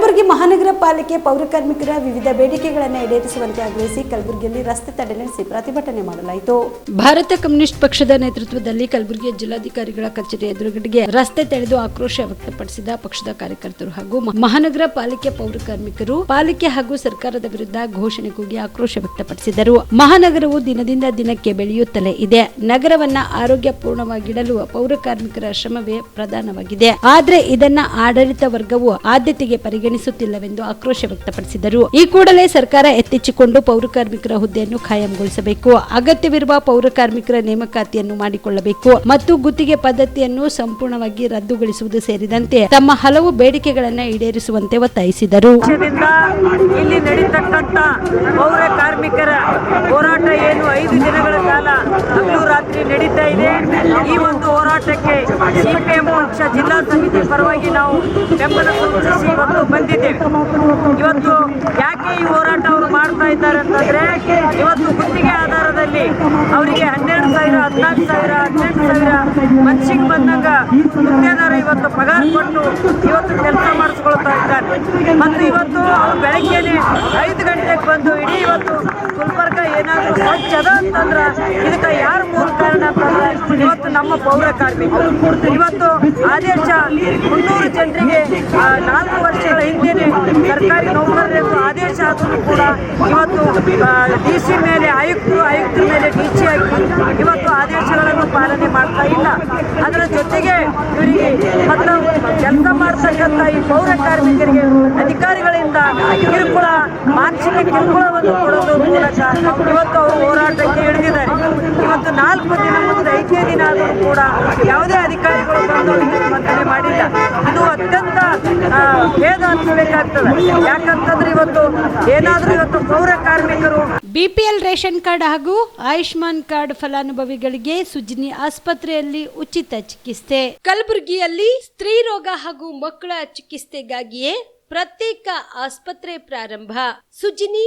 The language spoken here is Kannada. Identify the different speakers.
Speaker 1: ಕಲಬುರಗಿ ಮಹಾನಗರ ಪಾಲಿಕೆ ಪೌರ ಕಾರ್ಮಿಕರ ವಿವಿಧ ಬೇಡಿಕೆಗಳನ್ನು ಈಡೇರಿಸುವಂತೆ ಆಗ್ರಹಿಸಿ ಕಲಬುರಗಿಯಲ್ಲಿ ರಸ್ತೆ ತಡೆ ನಡೆಸಿ ಪ್ರತಿಭಟನೆ ಮಾಡಲಾಯಿತು. ಭಾರತ ಕಮ್ಯುನಿಸ್ಟ್ ಪಕ್ಷದ ನೇತೃತ್ವದಲ್ಲಿ ಕಲಬುರಗಿಯ ಜಿಲ್ಲಾಧಿಕಾರಿಗಳ ಕಚೇರಿ ಎದುರುಗಡೆಗೆ ರಸ್ತೆ ತಡೆದು ಆಕ್ರೋಶ ವ್ಯಕ್ತಪಡಿಸಿದ ಪಕ್ಷದ ಕಾರ್ಯಕರ್ತರು ಹಾಗೂ ಮಹಾನಗರ ಪಾಲಿಕೆ ಪೌರ ಕಾರ್ಮಿಕರು ಪಾಲಿಕೆ ಹಾಗೂ ಸರ್ಕಾರದ ವಿರುದ್ಧ ಘೋಷಣೆ ಕೂಗಿ ಆಕ್ರೋಶ ವ್ಯಕ್ತಪಡಿಸಿದರು. ಮಹಾನಗರವು ದಿನದಿಂದ ದಿನಕ್ಕೆ ಬೆಳೆಯುತ್ತಲೇ ಇದೆ. ನಗರವನ್ನ ಆರೋಗ್ಯಪೂರ್ಣವಾಗಿಡಲು ಪೌರ ಕಾರ್ಮಿಕರ ಶ್ರಮವೇ ಪ್ರಧಾನವಾಗಿದೆ. ಆದ್ರೆ ಇದನ್ನ ಆಡಳಿತ ವರ್ಗವು ಆದ್ಯತೆಗೆ ಪರಿಗಣಿಸುತ್ತಿಲ್ಲವೆಂದು ಆಕ್ರೋಶ ವ್ಯಕ್ತಪಡಿಸಿದರು. ಈ ಕೂಡಲೇ ಸರ್ಕಾರ ಎತ್ತೆಚ್ಚಿಕೊಂಡು ಪೌರ ಕಾರ್ಮಿಕರ ಹುದ್ದೆಯನ್ನು ಖಾಯಂಗೊಳಿಸಬೇಕು. ಅಗತ್ಯವಿರುವ ಪೌರ ಕಾರ್ಮಿಕರ ನೇಮಕಾತಿಯನ್ನು ಮಾಡಿಕೊಳ್ಳಬೇಕು. ಮತ್ತು ಗುತ್ತಿಗೆ ಪದ್ಧತಿಯನ್ನು ಸಂಪೂರ್ಣವಾಗಿ ರದ್ದುಗೊಳಿಸುವುದು ಸೇರಿದಂತೆ ತಮ್ಮ ಹಲವು ಬೇಡಿಕೆಗಳನ್ನು ಈಡೇರಿಸುವಂತೆ ಒತ್ತಾಯಿಸಿದರು.
Speaker 2: ಇಲ್ಲಿ ನಡೀತಕ್ಕಂತ ಪೌರ ಕಾರ್ಮಿಕರ ಹೋರಾಟ ಏನು ಐದು ದಿನಗಳ ಕಾಲ ರಾತ್ರಿ ನಡೀತಾ ಇದೆ. ಈ ಹೋರಾಟಕ್ಕೆ ಎಂಬ ಪಕ್ಷ ಜಿಲ್ಲಾ ಸಮಿತಿ ಪರವಾಗಿ ನಾವು ಬೆಂಬಲ ಸೂಚಿಸಿ ಇವತ್ತು ಬಂದಿದ್ದೇವೆ. ಇವತ್ತು ಯಾಕೆ ಈ ಹೋರಾಟ ಅವರು ಮಾಡ್ತಾ ಇದ್ದಾರೆ ಅಂತಂದ್ರೆ, ಇವತ್ತು ಗುತ್ತಿಗೆ ಆಧಾರದಲ್ಲಿ ಅವರಿಗೆ ಹನ್ನೆರಡು ಸಾವಿರ, ಹದಿನಾಲ್ಕು ಸಾವಿರ, ಹದಿನೆಂಟು ಸಾವಿರ ಮನ್ಸಿಗೆ ಬಂದಂಗ ಗುತ್ತಿಗೆದಾರ ಇವತ್ತು ಪಗಾರ ಕೊಟ್ಟು ಇವತ್ತು ಕೆಲಸ ಮಾಡಿಸ್ಕೊಳ್ತಾ ಇದ್ದಾರೆ. ಮತ್ತು ಇವತ್ತು ಅವರು ಬೆಳಗ್ಗೆನೆ ಐದು ಗಂಟೆಗೆ ಬಂದು ಇಡೀ ಇವತ್ತು ಗುಲ್ಬರ್ಗ ಏನಾದರೂ ಸ್ವಚ್ಛ ಅದ ಅಂತಂದ್ರೆ ಇದಕ್ಕೆ ಯಾರು ಮೂಲ ಕಾರಣ ಅಂತಂದ್ರೆ ಇವತ್ತು ನಮ್ಮ ಪೌರ ಕಾರ್ಮಿಕರು ಇವತ್ತು ಆದೇಶ ಮುನ್ನೂರು ಜನರಿಗೆ ನಾಲ್ಕು ವರ್ಷಗಳ ಹಿಂದೆನೆ ಸರ್ಕಾರಿ ನೌಕರರೆಂದು ಆದೇಶ ಆದರೂ ಕೂಡ ಇವತ್ತು ಡಿ ಸಿ ಮೇಲೆ, ಆಯುಕ್ತರು, ಆಯುಕ್ತರ ಮೇಲೆ ಡಿ ಸಿ ಆಗಿ ಇವತ್ತು ಆದೇಶಗಳನ್ನು ಪಾಲನೆ ಮಾಡ್ತಾ ಇಲ್ಲ. ಅದರ ಜೊತೆಗೆ ಇವರಿಗೆ ಮತ್ತು ಕೆಲಸ ಮಾಡ್ತಕ್ಕಂಥ ಈ ಪೌರ ಕಾರ್ಮಿಕರಿಗೆ ಅಧಿಕಾರಿಗಳಿಂದ ಕಿರುಕುಳ, ಮಾನಸಿಕ ಕಿರುಕುಳವನ್ನು ಕೊಡೋದು ಮೂಲಕ ಇವತ್ತು ಅವರು ಹೋರಾಟಕ್ಕೆ ಇಳಿದಿದ್ದಾರೆ. ಇವತ್ತು ನಾಲ್ಕು ದಿನ ದಿನ ಆದರೂ ಕೂಡ ಯಾವುದೇ ಅಧಿಕಾರಿಗಳು ಬಂದು ಮಂಡನೆ ಮಾಡಿಲ್ಲ. ಇದು ಅತ್ಯಂತ ಭೇದ ಅನಿಸ್ಬೇಕಾಗ್ತದೆ. ಯಾಕಂತಂದ್ರೆ ಇವತ್ತು ಏನಾದರೂ ಇವತ್ತು ಪೌರ ಕಾರ್ಮಿಕರು
Speaker 1: ಬಿಪಿಎಲ್ ರೇಷನ್ ಕಾರ್ಡ್ ಹಾಗೂ ಆಯುಷ್ಮಾನ್ ಕಾರ್ಡ್ ಫಲಾನುಭವಿಗಳಿಗೆ ಸುಜಿನಿ ಆಸ್ಪತ್ರೆಯಲ್ಲಿ ಉಚಿತ ಚಿಕಿತ್ಸೆ. ಕಲಬುರಗಿಯಲ್ಲಿ ಸ್ತ್ರೀ ರೋಗ ಹಾಗೂ ಮಕ್ಕಳ ಚಿಕಿತ್ಸೆಗಾಗಿಯೇ ಪ್ರತ್ಯೇಕ ಆಸ್ಪತ್ರೆ ಪ್ರಾರಂಭ. ಸುಜಿನಿ